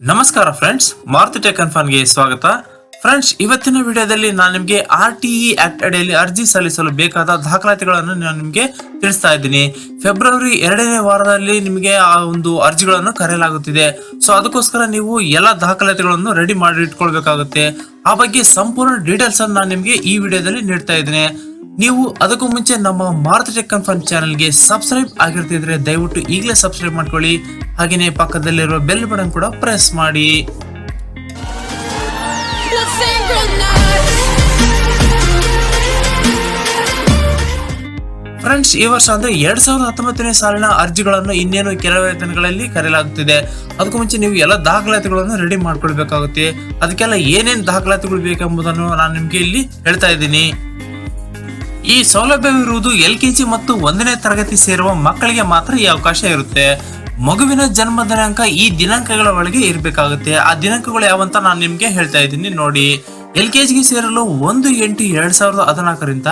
ನಮಸ್ಕಾರ ಫ್ರೆಂಡ್ಸ್ ಮಾರುತಿ ಟೆಕ್ಗೆ ಸ್ವಾಗತ. ಫ್ರೆಂಡ್ಸ್ ಇವತ್ತಿನ ವಿಡಿಯೋದಲ್ಲಿ ನಾನು ನಿಮಗೆ ಆರ್ ಟಿ ಇ ಆಕ್ಟ್ ಅಡಿಯಲ್ಲಿ ಅರ್ಜಿ ಸಲ್ಲಿಸಲು ಬೇಕಾದ ದಾಖಲಾತಿಗಳನ್ನು ನಾನು ನಿಮಗೆ ತಿಳಿಸ್ತಾ ಇದ್ದೀನಿ. ಫೆಬ್ರವರಿ ಎರಡನೇ ವಾರದಲ್ಲಿ ನಿಮಗೆ ಆ ಒಂದು ಅರ್ಜಿಗಳನ್ನು ಕರೆಯಲಾಗುತ್ತಿದೆ. ಸೊ ಅದಕ್ಕೋಸ್ಕರ ನೀವು ಎಲ್ಲ ದಾಖಲಾತಿಗಳನ್ನು ರೆಡಿ ಮಾಡಿ ಇಟ್ಕೊಳ್ಬೇಕಾಗುತ್ತೆ. ಆ ಬಗ್ಗೆ ಸಂಪೂರ್ಣ ಡೀಟೇಲ್ಸ್ ಅನ್ನು ನಾನು ನಿಮಗೆ ಈ ವಿಡಿಯೋದಲ್ಲಿ ನೀಡ್ತಾ ಇದ್ದೀನಿ. ನೀವು ಅದಕ್ಕೂ ಮುಂಚೆ ನಮ್ಮ ಮಾರುತಿ ಟೆಕ್ ಕನ್ಫರ್ಮ್ ಚಾನಲ್ಗೆ ಸಬ್ಸ್ಕ್ರೈಬ್ ಆಗಿರ್ತಿದ್ರೆ ದಯವಿಟ್ಟು ಈಗಲೇ ಸಬ್ಸ್ಕ್ರೈಬ್ ಮಾಡ್ಕೊಳ್ಳಿ. ಹಾಗೆಯೇ ಪಕ್ಕದಲ್ಲಿರುವ ಬೆಲ್ ಬಟನ್ ಕೂಡ ಪ್ರೆಸ್ ಮಾಡಿ. ಫ್ರೆಂಡ್ಸ್, ಈ ವರ್ಷ ಅಂದ್ರೆ ಎರಡ್ ಸಾವಿರದ ಹತ್ತೊಂಬತ್ತನೇ ಸಾಲಿನ ಅರ್ಜಿಗಳನ್ನು ಇನ್ನೇನು ಕೆಲವೇ ದಿನಗಳಲ್ಲಿ ಕರೆಯಲಾಗುತ್ತಿದೆ. ಅದಕ್ಕೂ ಮುಂಚೆ ನೀವು ಎಲ್ಲ ದಾಖಲಾತಿಗಳನ್ನು ರೆಡಿ ಮಾಡ್ಕೊಳ್ಬೇಕಾಗುತ್ತೆ. ಅದಕ್ಕೆಲ್ಲ ಏನೇನು ದಾಖಲಾತಿಗಳು ಬೇಕೆಂಬುದನ್ನು ನಾನು ನಿಮ್ಗೆ ಇಲ್ಲಿ ಹೇಳ್ತಾ ಇದ್ದೀನಿ. ಈ ಸೌಲಭ್ಯವಿರುವುದು ಎಲ್ ಕೆ ಜಿ ಮತ್ತು ಒಂದನೇ ತರಗತಿ ಸೇರುವ ಮಕ್ಕಳಿಗೆ ಮಾತ್ರ ಈ ಅವಕಾಶ ಇರುತ್ತೆ. ಮಗುವಿನ ಜನ್ಮ ದಿನಾಂಕ ಈ ದಿನಾಂಕಗಳ ಒಳಗೆ ಇರಬೇಕಾಗುತ್ತೆ. ಆ ದಿನಾಂಕಗಳು ಯಾವಂತ ನಾನು ನಿಮ್ಗೆ ಹೇಳ್ತಾ ಇದ್ದೀನಿ, ನೋಡಿ. ಎಲ್ ಕೆ ಜಿಗೆ ಸೇರಲು ಒಂದು ಎಂಟು ಎರಡ್ ಸಾವಿರದ ಹದಿನಾಲ್ಕರಿಂದ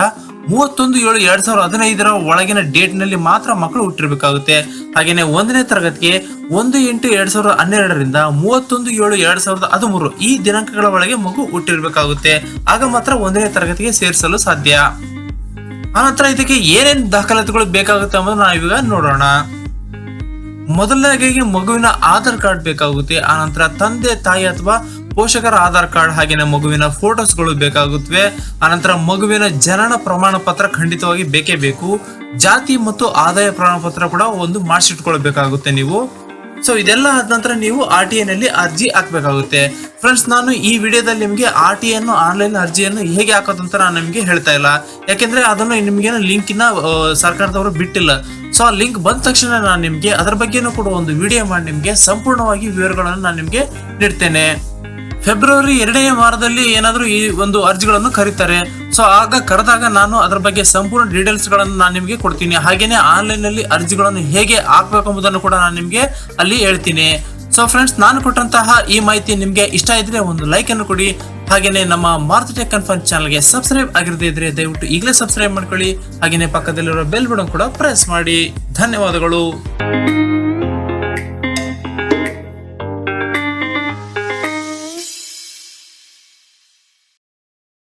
ಮೂವತ್ತೊಂದು ಏಳು ಎರಡ್ ಸಾವಿರದ ಹದಿನೈದರ ಒಳಗಿನ ಡೇಟ್ನಲ್ಲಿ ಮಾತ್ರ ಮಕ್ಕಳು ಹುಟ್ಟಿರಬೇಕಾಗುತ್ತೆ. ಹಾಗೇನೆ ಒಂದನೇ ತರಗತಿಗೆ ಒಂದು ಎಂಟು ಎರಡ್ ಸಾವಿರದ ಹನ್ನೆರಡರಿಂದ ಮೂವತ್ತೊಂದು ಏಳು ಎರಡ್ ಸಾವಿರದ ಹದಿಮೂರು ಈ ದಿನಾಂಕಗಳ ಒಳಗೆ ಮಗು ಹುಟ್ಟಿರಬೇಕಾಗುತ್ತೆ. ಆಗ ಮಾತ್ರ ಒಂದನೇ ತರಗತಿಗೆ ಸೇರಿಸಲು ಸಾಧ್ಯ. ಆನಂತರ ಇದಕ್ಕೆ ಏನೇನ್ ದಾಖಲಾತಿಗಳು ಬೇಕಾಗುತ್ತೆ ಅನ್ನೋದು ನಾವೀಗ ನೋಡೋಣ. ಮೊದಲನೇದಾಗಿ ಮಗುವಿನ ಆಧಾರ್ ಕಾರ್ಡ್ ಬೇಕಾಗುತ್ತೆ, ಆನಂತರ ತಂದೆ, ತಾಯಿ ಅಥವಾ ಪೋಷಕರ ಆಧಾರ್ ಕಾರ್ಡ್ ಹಾಗೇನೆ ಮಗುವಿನ ಫೋಟೋಸ್ಗಳು ಬೇಕಾಗುತ್ತವೆ ಆನಂತರ ಮಗುವಿನ ಜನನ ಪ್ರಮಾಣ ಪತ್ರ ಖಂಡಿತವಾಗಿ ಬೇಕೇ ಬೇಕು, ಜಾತಿ ಮತ್ತು ಆದಾಯ ಪ್ರಮಾಣ ಪತ್ರ ಕೂಡ ಒಂದು ಮಾಡಿಸಿಟ್ಕೊಳ್ಬೇಕಾಗುತ್ತೆ ನೀವು. ಸೊ ಇದೆಲ್ಲ ಆದ ನಂತರ ನೀವು ಆರ್ ಟಿ ನಲ್ಲಿ ಅರ್ಜಿ ಹಾಕಬೇಕಾಗುತ್ತೆ. ಫ್ರೆಂಡ್ಸ್ ನಾನು ಈ ವಿಡಿಯೋದಲ್ಲಿ ನಿಮಗೆ ಆರ್ ಟಿ ಅನ್ನು ಆನ್ಲೈನ್ ಅರ್ಜಿಯನ್ನು ಹೇಗೆ ಹಾಕೋದಂತ ನಾನು ನಿಮಗೆ ಹೇಳ್ತಾ ಇಲ್ಲ. ಯಾಕೆಂದ್ರೆ ಅದನ್ನು ನಿಮ್ಗೆ ಲಿಂಕಿನ ಸರ್ಕಾರದವರು ಬಿಟ್ಟಿಲ್ಲ. ಸೊ ಆ ಲಿಂಕ್ ಬಂದ ತಕ್ಷಣ ನಾನು ನಿಮಗೆ ಅದರ ಬಗ್ಗೆನೂ ಕೂಡ ಒಂದು ವಿಡಿಯೋ ಮಾಡಿ ನಿಮಗೆ ಸಂಪೂರ್ಣವಾಗಿ ವಿವರಗಳನ್ನು ನಾನು ನಿಮಗೆ ನೀಡ್ತೇನೆ. ಫೆಬ್ರವರಿ ಎರಡನೇ ವಾರದಲ್ಲಿ ಏನಾದರೂ ಈ ಒಂದು ಅರ್ಜಿಗಳನ್ನು ಕರೀತಾರೆ. ಸೊ ಆಗ ಕರೆದಾಗ ನಾನು ಅದರ ಬಗ್ಗೆ ಸಂಪೂರ್ಣ ಡೀಟೇಲ್ಸ್ಗಳನ್ನು ನಾನು ನಿಮಗೆ ಕೊಡ್ತೀನಿ. ಹಾಗೆಯೇ ಆನ್ಲೈನ್ನಲ್ಲಿ ಅರ್ಜಿಗಳನ್ನು ಹೇಗೆ ಹಾಕ್ಬೇಕು ಎಂಬುದನ್ನು ಕೂಡ ನಾನು ನಿಮಗೆ ಅಲ್ಲಿ ಹೇಳ್ತೀನಿ. ಸೊ ಫ್ರೆಂಡ್ಸ್ ನಾನು ಕೊಟ್ಟಂತಹ ಈ ಮಾಹಿತಿ ನಿಮಗೆ ಇಷ್ಟ ಇದ್ರೆ ಒಂದು ಲೈಕ್ ಅನ್ನು ಕೊಡಿ. ಹಾಗೆಯೇ ನಮ್ಮ ಮಾರ್ತ್ ಟೆಕ್ ಕನ್ಫರ್ಮ್ ಚಾನಲ್ಗೆ ಸಬ್ಸ್ಕ್ರೈಬ್ ಆಗಿರದೇ ಇದ್ರೆ ದಯವಿಟ್ಟು ಈಗಲೇ ಸಬ್ಸ್ಕ್ರೈಬ್ ಮಾಡ್ಕೊಳ್ಳಿ. ಹಾಗೆಯೇ ಪಕ್ಕದಲ್ಲಿರೋ ಬೆಲ್ ಬಟನ್ ಕೂಡ ಪ್ರೆಸ್ ಮಾಡಿ. ಧನ್ಯವಾದಗಳು.